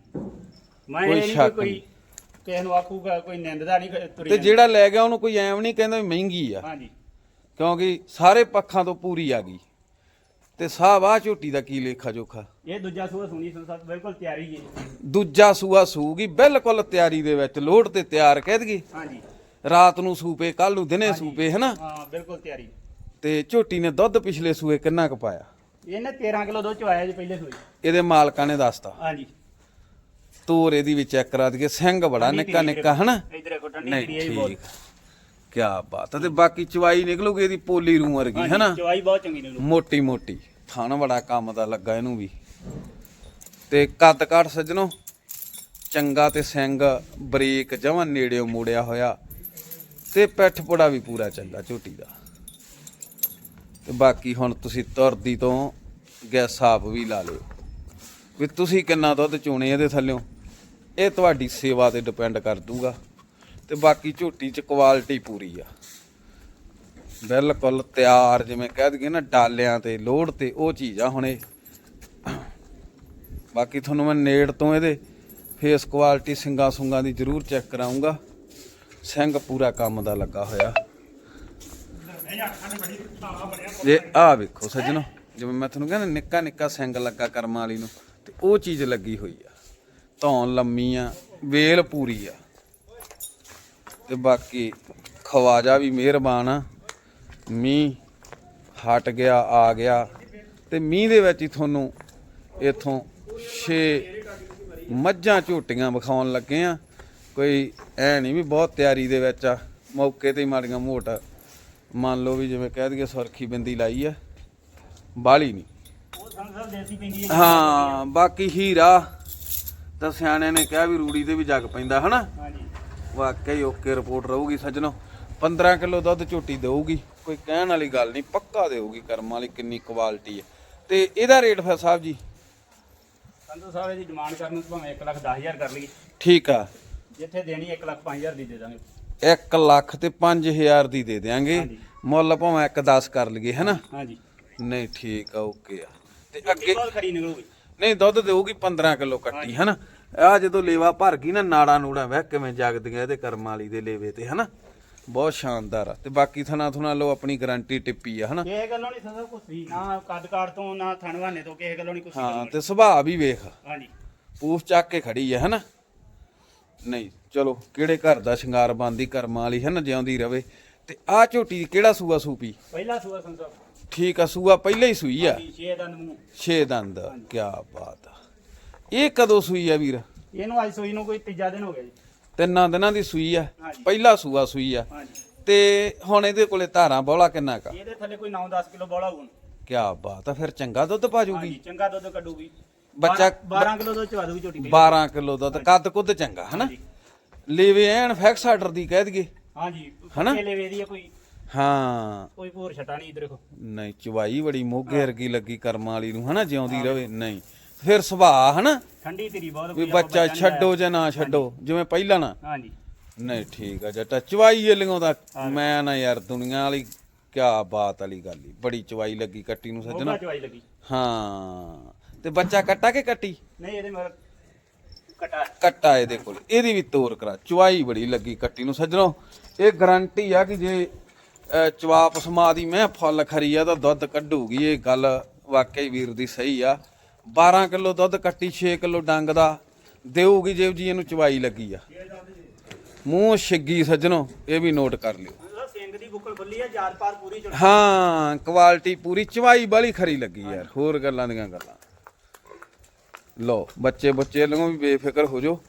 ਮੈਂ ਕੋਈ ਇਹ ਨਹੀਂ ਸ਼ੱਕ ਕੋਈ ਕਿਸੇ ਨੂੰ ਆਖੂਗਾ ਕੋਈ ਨਿੰਦਦਾ ਨਹੀਂ ਤੁਰੀ ਤੇ। ਜਿਹੜਾ ਲੈ ਗਿਆ ਉਹਨੂੰ ਕੋਈ ਐਵੇਂ ਨਹੀਂ ਕਹਿੰਦਾ ਵੀ ਮਹਿੰਗੀ ਆ। ਹਾਂਜੀ। ਕਿਉਂਕਿ ਸਾਰੇ ਪੱਖਾਂ ਤੋਂ ਪੂਰੀ ਆ ਗਈ। ਤੇ ਸਾਹ ਆ ਝੋਟੀ ਦਾ ਕੀ ਲੇਖਾ ਜੋਖਾ? ਇਹ ਦੂਜਾ ਸੂਆ ਸੁਣੀ ਸੰਸਾ ਬਿਲਕੁਲ ਤਿਆਰੀ ਹੈ ਦੂਜਾ ਸੂਆ ਸੂਗੀ ਬਿਲਕੁਲ ਤਿਆਰੀ ਦੇ ਵਿੱਚ ਲੋਡ ਤੇ ਤਿਆਰ ਕਹਿ ਦਈਏ। ਹਾਂਜੀ। ਰਾਤ ਨੂੰ ਸੂਪੇ ਕੱਲ ਨੂੰ ਦਿਨੇ। ਸੂਪੇ ਹਨਾ? ਹਾਂ ਬਿਲਕੁਲ ਤਿਆਰੀ। ਤੇ ਝੋਟੀ ਨੇ ਦੁੱਧ ਪਿਛਲੇ ਸੂਏ ਕਿੰਨਾ ਕੁ ਪਾਇਆ? ਇਹਨੇ 13 ਕਿਲੋ ਦੁੱਧ ਚਵਾਇਆ ਜੀ ਪਹਿਲੇ ਸੂਏ। ਇਹਦੇ ਮਾਲਕਾਂ ਨੇ ਦੱਸਤਾ। ਹਾਂਜੀ। ਤੋਰ ਇਹਦੀ ਵਿੱਚ ਚੈੱਕ ਕਰਾ ਦਈਏ। ਸਿੰਘ ਬੜਾ ਨਿੱਕਾ ਨਿੱਕਾ ਹਨਾ? ਇਧਰ ਨਹੀਂ ਠੀਕ। ਕੀ ਬਾਤ ਹੈ ਤੇ ਬਾਕੀ ਚਵਾਈ ਨਿਕਲੂਗੀ ਇਹਦੀ ਪੋਲੀ ਰੂ ਵਰਗੀ ਹਨਾ? ਚਵਾਈ ਬਹੁਤ ਚੰਗੀ ਨਿਕਲੂ ਮੋਟੀ ਮੋਟੀ ਥਣ ਬੜਾ ਕੰਮ ਦਾ ਲੱਗਾ ਇਹਨੂੰ ਵੀ। ਤੇ ਕੱਦ ਕਾਠ ਸੱਜਣੋ ਚੰਗਾ ਤੇ ਸਿੰਘ ਬਰੀਕ ਜਮਾਂ ਨੇੜਿਓਂ ਮੋੜਿਆ ਹੋਇਆ। ਤੇ ਪਿੱਠ ਪੁੜਾ ਵੀ ਪੂਰਾ ਚੰਗਾ ਝੋਟੀ ਦਾ। ਤੇ ਬਾਕੀ ਹੁਣ ਤੁਸੀਂ ਤੁਰਦੀ ਤੋਂ ਗੈਸ ਆਪ ਵੀ ਲਾ ਲਿਓ। ਵੀ ਤੁਸੀਂ ਕਿੰਨਾ ਦੁੱਧ ਚੋਣੇ ਇਹਦੇ ਥੱਲਿਓਂ? ਇਹ ਤੁਹਾਡੀ ਸੇਵਾ ਤੇ ਡਿਪੈਂਡ ਕਰ ਦੂਗਾ ਤੇ ਬਾਕੀ ਝੋਟੀ ਚ ਕੁਆਲਿਟੀ ਪੂਰੀ ਆ। ਬਿਲਕੁਲ ਤਿਆਰ, ਜਿਵੇਂ ਕਹਿ ਦਈਏ ਨਾ, ਡਾਲਿਆਂ ਤੇ ਲੋੜ ਤੇ ਉਹ ਚੀਜ਼ ਆ ਹੁਣ ਇਹ। ਬਾਕੀ ਤੁਹਾਨੂੰ ਮੈਂ ਨੇੜ ਤੋਂ ਇਹਦੇ ਫੇਸ ਕੁਆਲਿਟੀ ਸਿੰਗਾ ਸੁੰਗਾ ਦੀ ਜ਼ਰੂਰ ਚੈੱਕ ਕਰਾਉਂਗਾ ਸਿੰਘ ਪੂਰਾ ਕੰਮ ਦਾ ਲੱਗਾ ਹੋਇਆ। ਜੇ ਆ ਵੇਖੋ ਸੱਜਣੋ, ਜਿਵੇਂ ਮੈਂ ਤੁਹਾਨੂੰ ਕਹਿੰਦਾ, ਨਿੱਕਾ ਨਿੱਕਾ ਸਿੰਘ ਲੱਗਾ ਕਰਮਾਂ ਵਾਲੀ ਨੂੰ, ਤੇ ਉਹ ਚੀਜ਼ ਲੱਗੀ ਹੋਈ ਆ। ਧੌਣ ਲੰਮੀ ਆ ਵੇਲ ਪੂਰੀ ਆ। ਤੇ ਬਾਕੀ ਖਵਾਜਾ ਵੀ ਮਿਹਰਬਾਨ ਆ। ਮੀਂਹ ਹਟ ਗਿਆ ਆ ਗਿਆ। ਤੇ ਮੀਂਹ ਦੇ ਵਿੱਚ ਹੀ ਤੁਹਾਨੂੰ ਇਥੋਂ 6 ਮੱਝਾਂ ਝੋਟੀਆਂ ਵਿਖਾਉਣ ਲੱਗੇ ਆ। ਕੋਈ ਐ ਨਹੀਂ ਵੀ ਬਹੁਤ ਤਿਆਰੀ ਦੇ ਵਿੱਚ ਆ। ਮੌਕੇ ਤੇ ਹੀ ਮਾੜੀਆਂ ਮੋਟ ਮੰਨ ਲਓ ਵੀ ਜਿਵੇਂ ਕਹਿ ਦਈਏ ਸੁਰਖੀ ਬਿੰਦੀ ਲਾਈ ਆ। ਬਾਲੀ ਨਹੀਂ। ਹਾਂ ਬਾਕੀ ਹੀਰਾ ਤਾਂ ਸਿਆਣਿਆਂ ਨੇ ਕਿਹਾ ਵੀ ਰੂੜੀ ਤੇ ਵੀ ਜੱਗ ਪੈਂਦਾ ਹਨਾ? ਹਾਂਜੀ। ਵਾਕਈ ਓਕੇ ਰਿਪੋਰਟ ਰਹੂਗੀ ਸੱਜਣੋ। 15 ਕਿਲੋ ਦੁੱਧ ਝੋਟੀ ਦੇਊਗੀ ਕੋਈ ਕਹਿਣ ਵਾਲੀ ਗੱਲ ਨਹੀਂ ਪੱਕਾ ਦੇਊਗੀ ਕਰਮ ਵਾਲੀ ਕਿੰਨੀ ਕੁਆਲਿਟੀ ਹੈ। ਤੇ ਇਹਦਾ ਰੇਟ ਫਿਰ ਸਾਹਿਬ ਜੀ? ਸੰਧੂ ਸਾਹਿਬ ਦੀ ਡਿਮਾਂਡ ਕਰਨ ਨੂੰ ਭਾਵੇਂ 1 ਲੱਖ 10000 ਕਰ ਲਈ ਠੀਕ ਆ। ਜਿੱਥੇ ਦੇਣੀ 1 ਲੱਖ 5000 ਦੀ ਦੇ ਦਾਂਗੇ। 1 ਲੱਖ ਤੇ 5000 ਦੀ ਦੇ ਦਿਆਂਗੇ। ਹਾਂਜੀ। ਮੁੱਲ ਭਾਵੇਂ 1 10 ਕਰ ਲਈਏ ਹੈਨਾ? ਹਾਂਜੀ। ਨਹੀਂ ਠੀਕ ਆ ਓਕੇ ਆ। ਤੇ ਅੱਗੇ ਖਰੀ ਨਿਕਲੂਗੀ। ਨਹੀਂ ਦੁੱਧ ਦੇਊਗੀ 15 ਕਿਲੋ ਕੱਟੀ ਹਨਾ? ਆ ਜਦੋਂ ਲੇਵਾ ਭਰ ਗਈ ਨਾ ਨਾੜਾ ਨੂੜਾ ਵਹਿ ਕਿਵੇਂ ਜਗਦੀਆਂ ਇਹਦੇ ਕਰਮ ਵਾਲੀ ਦੇ ਲੇਵੇ ਤੇ ਹਨਾ? ਬਹੁਤ ਸ਼ਾਨਦਾਰ ਆ। ਤੇ ਬਾਕੀ ਥਣਾ ਥੁਣਾ ਲੋ ਆਪਣੀ ਗਾਰੰਟੀ ਟਿੱਪੀ ਆ ਹਨਾ? ਕਿਸੇ ਗੱਲੋਂ ਨਹੀਂ ਕੁਛ ਵੀ। ਨਾ ਕੱਦ ਕਾੜ ਤੋਂ ਨਾ ਥਣਵਾਨੇ ਤੋਂ ਕਿਸੇ ਗੱਲੋਂ ਨਹੀਂ ਕੁਛ ਹਾਂ ਤੇ ਸੁਭਾਅ ਵੀ ਵੇਖ। ਹਾਂਜੀ। ਪੂਛ ਚੱਕ ਕੇ ਖੜੀ ਹੈ ਹਨਾ? ਨਹੀਂ ਚਲੋ ਕਿਹੜੇ ਘਰ ਦਾ ਸ਼ਿੰਗਾਰ ਬੰਦੀ ਕਰਮਾਂ ਵਾਲੀ ਹੈ ਨਾ ਜਿਉਂਦੀ ਰਵੇ। ਤੇ ਆ ਝੋਟੀ ਕਿਹੜਾ ਸੂਆ ਸੂਪੀ? ਪਹਿਲਾ ਸੂਆ ਸਾਹਿਬ ਠੀਕ ਆ ਸੂਆ ਪਹਿਲਾਂ ਹੀ ਸੂਈ ਆ? ਹਾਂਜੀ, ਛੇ ਦਾ ਨੂੰ ਛੇ ਦੰਦ ਕੀ ਬਾਤ ਆ। ਇਹ ਕਦੋਂ ਸੂਈ ਆ ਵੀਰ? ਇਹਨੂੰ ਅੱਜ ਸੂਈ ਨੂੰ ਕੋਈ ਤੀਜਾ ਦਿਨ ਹੋ ਗਿਆ ਜੀ। ਤਿੰਨਾਂ ਦਿਨਾਂ ਦੀ ਸੂਈ ਆ? ਹਾਂਜੀ। ਪਹਿਲਾ ਸੂਆ ਸੂਈ ਆ। ਹਾਂਜੀ। ਤੇ ਹੁਣ ਇਹਦੇ ਕੋਲੇ ਧਾਰਾਂ ਬੋਲਾ ਕਿੰਨਾ ਕਾ ਇਹਦੇ ਥੱਲੇ ਕੋਈ 9-10 ਕਿਲੋ ਬੋਲਾ ਹੋਣ ਕੀ ਬਾਤ ਆ ਫਿਰ ਚੰਗਾ ਦੁੱਧ ਹਾਂਜੀ ਜੂਗੀ? ਚੰਗਾ ਦੁੱਧ ਕੱਢੂਗੀ। ਬੱਚਾ 12 ਕਿਲੋ ਦੁੱਧ ਚਵਾ ਦੂਗੀ ਝੋਟੀ ਪਹਿਲਾਂ। 12 ਕਿਲੋ ਦੁੱਧ ਕੱਦ ਕੁੱਦ ਚੰਗਾ ਹਨਾ? ਹਾਂਜੀ। ਲੇਵੇ ਐਨ ਫੈਕਸ ਆਰਡਰ ਦੀ ਕਹਿ ਦਈਏ। ਹਾਂਜੀ ਹਨਾ? ਕੇਲੇ ਵੇਦੀ ਆ ਕੋਈ। ਹਾਂ। ਕੋਈ ਹੋਰ ਛਟਾ ਨਹੀਂ ਇਧਰ ਦੇਖੋ ਨਹੀਂ ਚਵਾਈ ਬੜੀ ਮੋਗੇ ਵਰਗੀ ਲੱਗੀ ਕਰਮਾਂ ਵਾਲੀ ਨੂੰ ਹਨਾ ਜਿਉਂਦੀ ਰਵੇ ਨਹੀਂ ਫਿਰ ਸੁਭਾਅ ਹਨਾ। ਠੰਡੀ ਤੇਰੀ ਬਹੁਤ ਕੋਈ ਬੱਚਾ ਛੱਡੋ ਜਾਂ ਨਾ ਛੱਡੋ ਜਿਵੇਂ ਪਹਿਲਾਂ ਨਾ। ਹਾਂਜੀ। ਨਹੀਂ ਠੀਕ ਆ ਜੱਟਾ ਚਵਾਈ ਏਲਿਓ ਦਾ ਮੈਂ ਨਾ ਯਾਰ ਦੁਨੀਆ ਵਾਲੀ ਕਿਆ ਬਾਤ ਵਾਲੀ ਗੱਲ ਈ। ਬੜੀ ਚਵਾਈ ਲੱਗੀ ਕੱਟੀ ਨੂੰ ਸੱਜਣਾ। ਮੋਗਾ ਚਵਾਈ ਲੱਗੀ। ਹਾਂ ਤੇ ਬੱਚਾ ਕੱਟਾ ਕੇ ਕੱਟੀ? ਨਹੀਂ ਇਹਦੇ ਮਗਰ ਕਟਾ। ਕੱਟਾ ਇਹਦੇ ਕੋਲ ਇਹਦੀ ਵੀ ਤੋਰ ਕਰਾ। ਚਵਾਈ ਬੜੀ ਲੱਗੀ ਕੱਟੀ ਨੂੰ ਸੱਜਣੋ। ਇਹ ਗਾਰੰਟੀ ਆ ਕਿ ਜੇ ਚਵਾਪ ਸਮਾ ਦੀ ਮੈਂ ਫੁੱਲ ਖਰੀ ਆ ਤਾਂ ਦੁੱਧ ਕੱਢੂਗੀ ਇਹ ਗੱਲ ਵਾਕਈ ਵੀਰ ਦੀ ਸਹੀ ਆ। 12 ਕਿਲੋ ਦੁੱਧ ਕੱਟੀ 6 ਕਿਲੋ ਡੰਗ ਦਾ ਦੇਊਗੀ ਜੇ ਜੀ ਇਹਨੂੰ ਚਵਾਈ ਲੱਗੀ ਆ। ਮੂੰਹ ਛਿੱਗੀ ਸੱਜਣੋ ਇਹ ਵੀ ਨੋਟ ਕਰ ਲਿਓ। ਹਾਂ ਕੁਆਲਿਟੀ ਪੂਰੀ ਚਵਾਈ ਬਾਲੀ ਖਰੀ ਲੱਗੀ ਯਾਰ ਹੋਰ ਗੱਲਾਂ ਦੀਆਂ ਗੱਲਾਂ। ਲੋ ਬੱਚੇ ਬੱਚੇ ਲੰਗੋਂ ਵੀ ਬੇਫਿਕਰ ਹੋ ਜਾਓ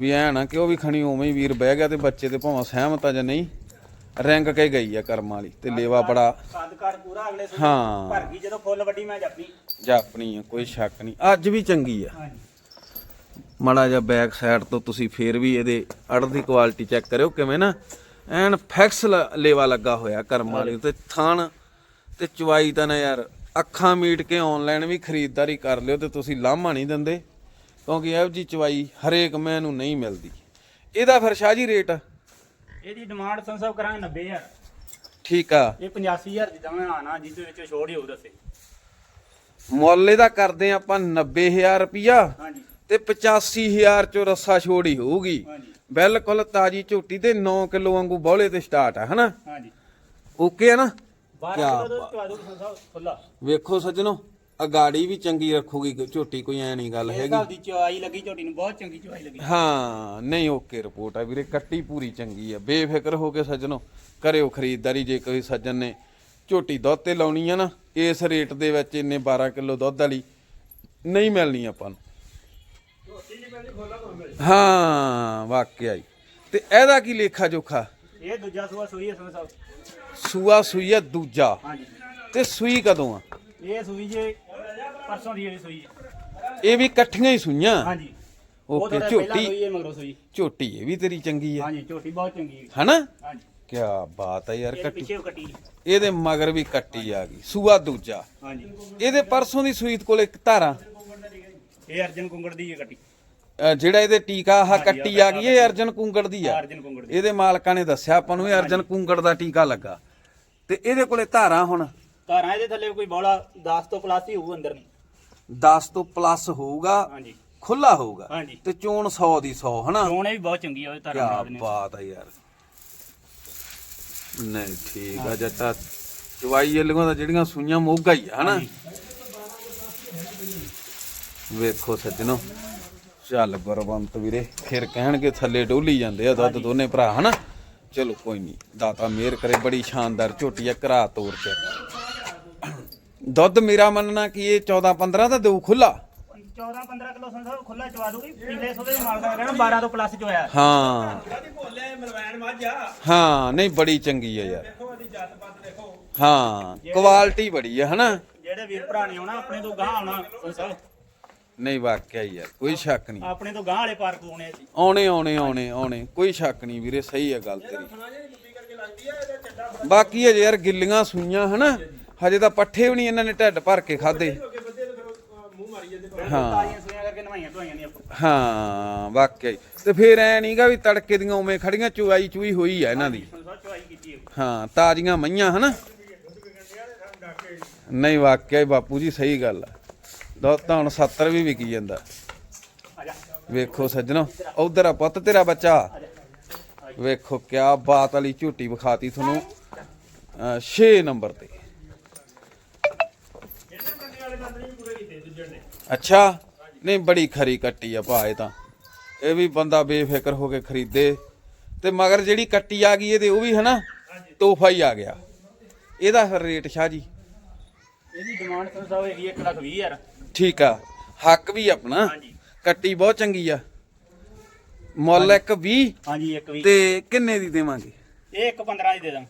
ਵੀ ਐ ਨਾ ਕਿ ਉਹ ਵੀ ਖਣੀ ਉਵੇਂ ਹੀ ਵੀਰ ਬਹਿ ਗਿਆ ਤੇ ਬੱਚੇ ਤੇ ਭਾਵੇਂ ਸਹਿਮਤ ਆ ਜਾਂ ਨਹੀਂ। ਰੈਂਕ ਕੇ ਗਈ ਆ ਕਰਮ ਵਾਲੀ ਤੇ ਲੇਵਾ ਬੜਾ ਕੱਦ ਪੂਰਾ ਅਗਲੇ ਸੂਏ ਹਾਂ। ਭਰ ਗਈ ਜਦੋਂ ਫੁੱਲ ਵੱਡੀ ਮੈਂ ਜਾਪੀ। ਜਾਪਣੀ ਆ ਕੋਈ ਸ਼ੱਕ ਨਹੀਂ। ਅੱਜ ਵੀ ਚੰਗੀ ਆ। ਹਾਂਜੀ। ਮਾੜਾ ਜਿਹਾ ਬੈਕ ਸਾਈਡ ਤੋਂ ਤੁਸੀਂ ਫੇਰ ਵੀ ਇਹਦੇ ਅੜ ਦੀ ਕੁਆਲਿਟੀ ਚੈੱਕ ਕਰਿਓ ਕਿਵੇਂ ਨਾ। ਐਨ ਫੈਕਸ ਲੇਵਾ ਲੱਗਾ ਹੋਇਆ ਕਰਮ ਵਾਲੀ ਤੇ ਥਣ ਤੇ ਚਵਾਈ ਤਾਂ ਨਾ ਯਾਰ ਅੱਖਾਂ ਮੀਟ ਕੇ ਆਨਲਾਈਨ ਵੀ ਖਰੀਦਦਾਰੀ ਕਰ ਲਿਓ ਤੇ ਤੁਸੀਂ ਲਾਮਾ ਨਹੀਂ ਦਿੰਦੇ। ਕਿਉਂਕਿ ਇਹੋ ਜੀ ਚਵਾਈ ਹਰੇਕ ਮੈਂ ਨੂੰ ਨਹੀਂ ਮਿਲਦੀ। ਇਹਦਾ ਫਿਰ ਸ਼ਾਹ ਜੀ ਰੇਟ ਇਹਦੀ ਡਿਮਾਂਡ ਸੰਸਬ ਕਰਾਂਗੇ 90000 ਠੀਕ ਆ। ਇਹ 85000 ਦੀ ਦਵਾਂ ਆਣਾ ਜਿਸ ਦੇ ਵਿੱਚ ਛੋੜ ਹੀ ਹੋਊ ਦੱਸੇ। ਮੁੱਲ ਇਹਦਾ ਕਰਦੇ ਆਪਾਂ 90000 ਰੁਪਿਆ ਹਾਂਜੀ। ਤੇ 85000 ਚੋਂ ਰੱਸਾ ਛੋੜ ਹੋਊਗੀ। ਹਾਂਜੀ। ਬਿਲਕੁਲ ਤਾਜੀ ਝੋਟੀ ਤੇ 9 ਕਿਲੋ ਵਾਂਗੂ ਬੌਲੇ ਤੇ ਸਟਾਰਟ ਆ ਹਨਾ? ਹਾਂਜੀ। ਓਕੇ ਆ ਨਾ? 12 ਕਿਆ ਕਿਲੋ ਦੁੱਧ ਚਵਾ ਦੂਗੀ ਸੰਸਬ ਖੁੱਲਾ ਵੇਖੋ ਸੱਜਣੋ ਅਗਾੜੀ ਵੀ ਚੰਗੀ ਰੱਖੂਗੀ ਝੋਟੀ ਕੋਈ ਐ ਨਹੀਂ ਗੱਲ ਇਹ ਹੈਗੀ। ਘਰ ਦੀ ਚਵਾਈ ਲੱਗੀ ਝੋਟੀ ਨੂੰ ਬਹੁਤ ਚੰਗੀ ਚਵਾਈ ਲੱਗੀ। ਹਾਂ ਨਹੀਂ ਓਕੇ ਰਿਪੋਰਟ ਆ ਵੀਰੇ ਕੱਟੀ ਪੂਰੀ ਚੰਗੀ ਆ ਬੇਫਿਕਰ ਹੋ ਕੇ ਸੱਜਣੋ ਕਰਿਓ ਖਰੀਦਦਾਰੀ ਜੇ ਕੋਈ ਸੱਜਣ ਨੇ। ਝੋਟੀ ਦੁੱਧ ਤੇ ਲਾਉਣੀ ਆ ਨਾ ਇਸ ਰੇਟ ਦੇ ਵਿੱਚ ਇੰਨੇ 12 ਕਿਲੋ ਦੁੱਧ ਵਾਲੀ ਨਹੀਂ ਮਿਲਣੀ ਆਪਾਂ ਨੂੰ। ਹਾਂ ਵਾਕਿਆ ਹੀ ਤੇ ਇਹਦਾ ਕੀ ਲੇਖਾ ਜੋਖਾ? ਇਹ ਦੂਜਾ ਸੂਆ ਸੂਈ ਹੈ ਸੰਸਬ ਸੂਆ ਸੂਈ ਆ ਦੂਜਾ। ਹਾਂਜੀ। ਤੇ ਸੂਈ ਕਦੋਂ ਆ? ਇਹ ਸੂਈ ਜੇ ਪਰਸੋਂ ਦੀ ਇਹ ਸੂਈ ਹੈ ਇਹ ਵੀ ਇਕੱਠੀਆਂ ਹੀ ਸੂਈਆਂ? ਹਾਂਜੀ। ਓਕੇ, ਥੋੜ੍ਹਾ ਝੋਟੀ। ਪਹਿਲਾਂ ਸੂਈ ਹੈ ਮਗਰੋਂ ਸੂਈ। ਝੋਟੀ ਇਹ ਵੀ ਤੇਰੀ ਚੰਗੀ ਆ ਹਾਂਜੀ ਝੋਟੀ ਬਹੁਤ ਚੰਗੀ ਹੈ। ਹਨਾ? ਹਾਂਜੀ। ਕੀ ਬਾਤ ਹੈ ਯਾਰ ਇਹ ਕੱਟੀ। ਪਿੱਛੇ ਕੱਟੀ। ਇਹਦੇ ਮਗਰ ਵੀ ਕੱਟੀ ਆ ਗਈ। ਸੂਆ ਦੂਜਾ। ਹਾਂਜੀ। ਇਹਦੇ ਪਰਸੋਂ ਦੀ ਸੂਈਤ ਕੋਲ ਇੱਕ ਧਾਰਾ। ਇਹ ਅਰਜਨ ਕੁੰਗੜ ਦੀ ਹੈ ਕੱਟੀ। ਅ, ਜਿਹੜਾ ਇਹਦੇ ਟੀਕਾ ਆਹ ਕੱਟੀ ਆ ਗਈ ਇਹ ਅਰਜਨ ਕੁੰਗੜ ਦੀ ਆ। ਅਰਜਨ ਕੁੰਗੜ ਦੀ। ਇਹਦੇ ਮਾਲਕਾਂ ਨੇ ਦੱਸਿਆ ਆਪਾਂ ਨੂੰ ਇਹ ਅਰਜਨ ਕੁੰਗੜ ਦਾ ਟੀਕਾ ਲੱਗਾ। ਤੇ ਇਹਦੇ ਕੋਲੇ ਧਾਰਾ ਹੁਣ। ਧਾਰਾਂ ਇਹਦੇ ਥੱਲੇ ਕੋਈ ਬੋਲਾ 10 ਤੋਂ ਪਲੱਸ ਹੀ ਹੋਊ ਅੰਦਰ ਨੂੰ। 10 ਤੋਂ ਪਲੱਸ ਹੋਊਗਾ ਹਾਂਜੀ। ਖੁੱਲਾ ਹੋਊਗਾ। ਹਾਂਜੀ। ਤੇ ਚੋਣ 100 ਦੀ 100 ਹਨਾ? ਚੋਣੇ ਵੀ ਬਹੁਤ ਚੰਗੀ ਆ ਉਹਦੇ ਧਾਰਾਂ ਬਣਾ ਕੀ ਦਿੰਦੇ ਬਾਤ ਹੈ ਯਾਰ। ਨਹੀਂ ਠੀਕ ਆ ਜੱਟਾ। ਚਵਾਈ ਵਾਲੀਆਂ ਦਾ ਜਿਹੜੀਆਂ ਸੂਈਆਂ ਮੋਗਾ ਹੀ ਆ ਹਨਾ। ਵੇਖੋ ਸੱਜਣੋ। ਚੱਲ ਗੁਰਬੰਤ ਵੀਰੇ ਫਿਰ ਕਹਿਣਗੇ ਥੱਲੇ ਡੋਲੀ ਜਾਂਦੇ ਆ ਦੁੱਧ ਦੋਨੇ ਭਰਾ ਹਨਾ? ਚਲੋ ਕੋਈ ਨਹੀਂ ਦਾਤਾ ਮਿਹਰ ਕਰੇ ਬੜੀ ਸ਼ਾਨਦਾਰ ਝੋਟੀ ਆ ਘਰਾ ਤੋੜ ਚ ਦੁੱਧ ਮੇਰਾ ਮੰਨਣਾ ਕਿ ਇਹ 14 15 ਦਾ ਦੇਊ ਖੁੱਲਾ 14 15 ਕਿਲੋ ਸੰਸਾ ਖੁੱਲਾ ਚਵਾ ਦੂਗੀ। ਪਿਛਲੇ ਸੋਦੇ ਮਾਲ ਦਾ ਕਹਿਣਾ 12 ਤੋਂ ਪਲੱਸ ਚੋਇਆ ਹਾਂ। ਹਾਂ ਨਹੀਂ ਬੜੀ ਚੰਗੀ ਆ ਯਾਰ। ਹਾਂ ਕੁਆਲਿਟੀ ਬੜੀ ਆ ਹਨਾ? ਜਿਹੜੇ ਵੀਰ ਭਰਾ ਨੇ ਆਉਣਾ ਆਪਣੇ ਤੋਂ ਗਾਂ ਆਉਣਾ ਸੰਸਾ ਨਹੀਂ ਵਾਕਿਆ ਹੀ ਯਾਰ ਕੋਈ ਸ਼ੱਕ ਨਹੀਂ। ਆਪਣੇ ਤੋਂ ਗਾਂ ਵਾਲੇ ਪਾਰਕ ਆਉਣੇ ਸੀ ਆਉਣੇ ਆਉਣੇ ਆਉਣੇ ਆਉਣੇ ਕੋਈ ਸ਼ੱਕ ਨਹੀਂ ਵੀਰੇ ਸਹੀ ਹੈ ਗੱਲ ਤੇਰੀ। ਬਾਕੀ ਅਜੇ ਯਾਰ ਗਿੱਲੀਆਂ ਸੂਈਆਂ ਹਨਾ? ਹਜੇ ਤਾਂ ਪੱਠੇ ਵੀ ਨਹੀਂ ਇਹਨਾਂ ਨੇ ਢਿੱਡ ਭਰ ਕੇ ਖਾਦੇ ਹਾਂ ਹਾਂ। ਵਾਕਿਆ ਹੀ। ਤੇ ਫੇਰ ਐ ਨਹੀਂਗਾ ਵੀ ਤੜਕੇ ਦੀਆਂ ਉਵੇਂ ਖੜੀਆਂ ਚੁਆਈ ਚੂਈ ਹੋਈ ਆ ਇਹਨਾਂ ਦੀ। ਹੈ ਤਾਜ਼ੀਆਂ ਮਈਆਂ ਹਨਾ? ਨਹੀਂ ਵਾਕਿਆ ਬਾਪੂ ਜੀ ਸਹੀ ਗੱਲ ਆ। ਦੁੱਧ ਤਾਂ ਹੁਣ 70 ਵੀ ਵਿਕੀ ਜਾਂਦਾ। ਆ ਜਾ। ਵੇਖੋ ਸੱਜਣੋ ਉਧਰ ਆ ਪੁੱਤ ਤੇਰਾ ਬੱਚਾ। ਵੇਖੋ ਕਿਆ ਬਾਤ ਵਾਲੀ ਝੂਟੀ ਵਿਖਾਤੀ ਤੁਹਾਨੂੰ। 6 ਨੰਬਰ ਤੇ। ਅੱਛਾ ਨਹੀਂ ਬੜੀ ਖਰੀ ਕੱਟੀ ਆ ਭਾ ਇਹ ਤਾਂ। ਇਹ ਵੀ ਬੰਦਾ ਬੇਫਿਕਰ ਹੋ ਕੇ ਖਰੀਦੇ। ਤੇ ਮਗਰ ਜਿਹੜੀ ਕੱਟੀ ਆ ਗਈ ਇਹਦੇ ਉਹ ਵੀ ਹਨਾ ਤੋਹਫਾ ਹੀ ਆ ਗਿਆ। ਇਹਦਾ ਫਿਰ ਰੇਟ ਸ਼ਾਹ ਜੀ? ਇਹਦੀ ਡਿਮਾਂਡ ਸੰਸਾ ਹੋਏਗੀ 1 ਲੱਖ 20 ਹਜ਼ਾਰ। ਠੀਕ ਆ ਹੱਕ ਵੀ ਆਪਣਾ। ਕੱਟੀ ਬਹੁਤ ਚੰਗੀ ਆ। ਮੁੱਲ ਇੱਕ 20 ਹਾਂਜੀ ਇੱਕ ਵੀ ਤੇ ਕਿੰਨੇ ਦੀ ਦੇਵਾਂਗੇ? ਇਹ ਇੱਕ 15 ਦੀ ਦੇ ਦਾਂ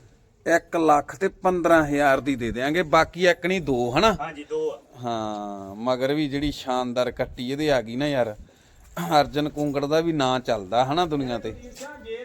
1 ਲੱਖ ਤੇ 15000 ਦੀ ਦੇ ਦੇਾਂਗੇ ਬਾਕੀ ਇੱਕ ਨਹੀਂ ਦੋ ਹਨਾ? ਹਾਂਜੀ ਦੋ ਆ। ਹਾਂ ਮਗਰ ਵੀ ਜਿਹੜੀ ਸ਼ਾਨਦਾਰ ਕੱਟੀ ਇਹਦੇ ਆ ਗਈ ਨਾ ਯਾਰ। ਅਰਜਨ ਕੁੰਗੜ ਦਾ ਵੀ ਨਾਂ ਚੱਲਦਾ ਹਨਾ ਦੁਨੀਆ ਤੇ? ਜੇ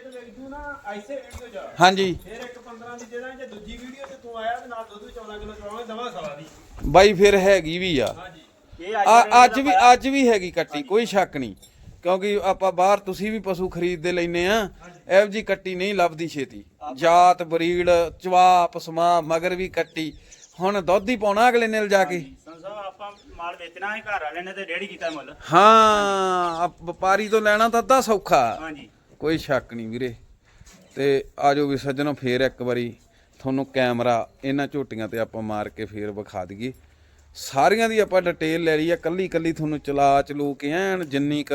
ਤੇ ਵੇਖੂ ਨਾ ਐਸੇ ਵੀਡੀਓ ਜਾ। ਹਾਂਜੀ। ਫਿਰ ਇੱਕ 15 ਦੀ ਜਿਹੜਾ ਜੇ ਦੂਜੀ ਵੀਡੀਓ ਤੇ ਤੂੰ ਆਇਆ ਤੇ ਨਾਲ ਦੁੱਧ ਵੀ 14 ਕਿਲੋ ਚਵਾਵਾਂਗੇ ਦਵਾ ਸਵਾ ਦੀ। ਬਾਈ ਫਿਰ ਹੈਗੀ ਵੀ ਆ। ਹਾਂਜੀ। ਇਹ ਆ- ਅੱਜ ਵੀ ਅੱਜ ਵੀ ਹੈਗੀ ਕੱਟੀ ਕੋਈ ਸ਼ੱਕ ਨਹੀਂ। ਕਿਉਂਕਿ ਆਪਾਂ ਬਾਹਰ ਤੁਸੀਂ ਵੀ ਪਸ਼ੂ ਖਰੀਦਦੇ ਲੈਨੇ ਆ। ਇਹੋ ਜੀ ਕੱਟੀ ਨਹੀਂ ਲੱਭਦੀ ਛੇਤੀ। ਜਾਤ ਬਰੀਡ ਚਵਾਪ ਸਮਾ ਮਗਰ ਵੀ ਕੱਟੀ। ਹੁਣ ਦੁੱਧ ਹੀ ਪਾਉਣਾ ਅਗਲੇ ਨੇ ਲਿਜਾ ਕੇ। ਸੰਸਾ ਆਪਾਂ ਮਾਲ ਵੇਚਣਾ ਹੈ ਘਰ ਵਾਲੇ ਨੇ ਤੇ ਰੇੜੀ ਕੀਤਾ ਮੁੱਲ। ਹਾਂ ਆ ਵਪਾਰੀ ਤੋਂ ਲੈਣਾ ਤਾਂ ਅੱਧਾ ਸੌਖਾ। ਹਾਂਜੀ। ਕੋਈ ਸ਼ੱਕ ਨਹੀਂ ਵੀਰੇ। ਤੇ ਆਜੋ ਵੀ ਸੱਜਣੋ ਫੇਰ ਇੱਕ ਵਾਰੀ ਤੁਹਾਨੂੰ ਕੈਮਰਾ ਇਹਨਾਂ ਝੋਟੀਆਂ ਤੇ ਆਪਾਂ ਮਾਰ ਕੇ ਫੇਰ ਵਿਖਾ ਦਈਏ। ਸਾਰੀਆਂ ਦੀ ਆਪਾਂ ਡਿਟੇਲ ਲੈ ਲਈ ਆ ਕੱਲੀ ਕੱਲੀ ਤੁਹਾਨੂੰ ਚਲਾ ਚਲੂ ਕੇ ਐਨ ਜਿੰਨੀ ਕ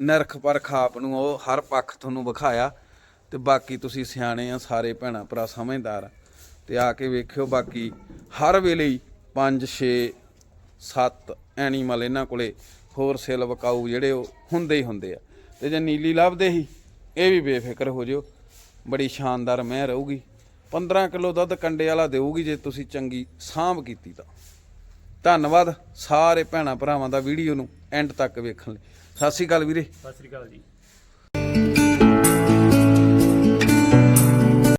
ਨਰਖ ਪਰਖ ਆਪ ਨੂੰ ਉਹ ਹਰ ਪੱਖ ਤੁਹਾਨੂੰ ਵਿਖਾਇਆ ਤੇ ਬਾਕੀ ਤੁਸੀਂ ਸਿਆਣੇ ਆ, ਸਾਰੇ ਭੈਣਾ ਭਰਾ ਸਮਝਦਾਰ ਆ। ਤੇ ਆ ਕੇ ਵੇਖਿਓ ਬਾਕੀ ਹਰ ਵੇਲੇ ਹੀ 5 6 7 ਐਨੀਮਲ ਇਹਨਾਂ ਕੋਲੇ ਹੋਰ ਸੇਲ ਵਕਾਊ ਜਿਹੜੇ ਉਹ ਹੁੰਦੇ ਹੀ ਹੁੰਦੇ ਆ। ਤੇ ਜੇ ਨੀਲੀ ਲੱਭਦੇ ਹੀ, ਇਹ ਵੀ ਬੇਫਿਕਰ ਹੋ ਜਿਓ, ਬੜੀ ਸ਼ਾਨਦਾਰ ਮਹਿ ਰਹੂਗੀ। 15 ਕਿਲੋ ਦੁੱਧ ਕੰਡੇ ਵਾਲਾ ਦੇਊਗੀ ਜੇ ਤੁਸੀਂ ਚੰਗੀ ਸਾਂਭ ਕੀਤੀ ਤਾਂ। ਧੰਨਵਾਦ ਸਾਰੇ ਭੈਣਾ ਭਰਾਵਾਂ ਦਾ ਵੀਡੀਓ ਨੂੰ ਐਂਡ ਤੱਕ ਵੇਖਣ ਲਈ। ਸਤਿ ਸ਼੍ਰੀ ਅਕਾਲ ਵੀਰੇ। ਸਤਿ ਸ੍ਰੀ ਅਕਾਲ ਜੀ।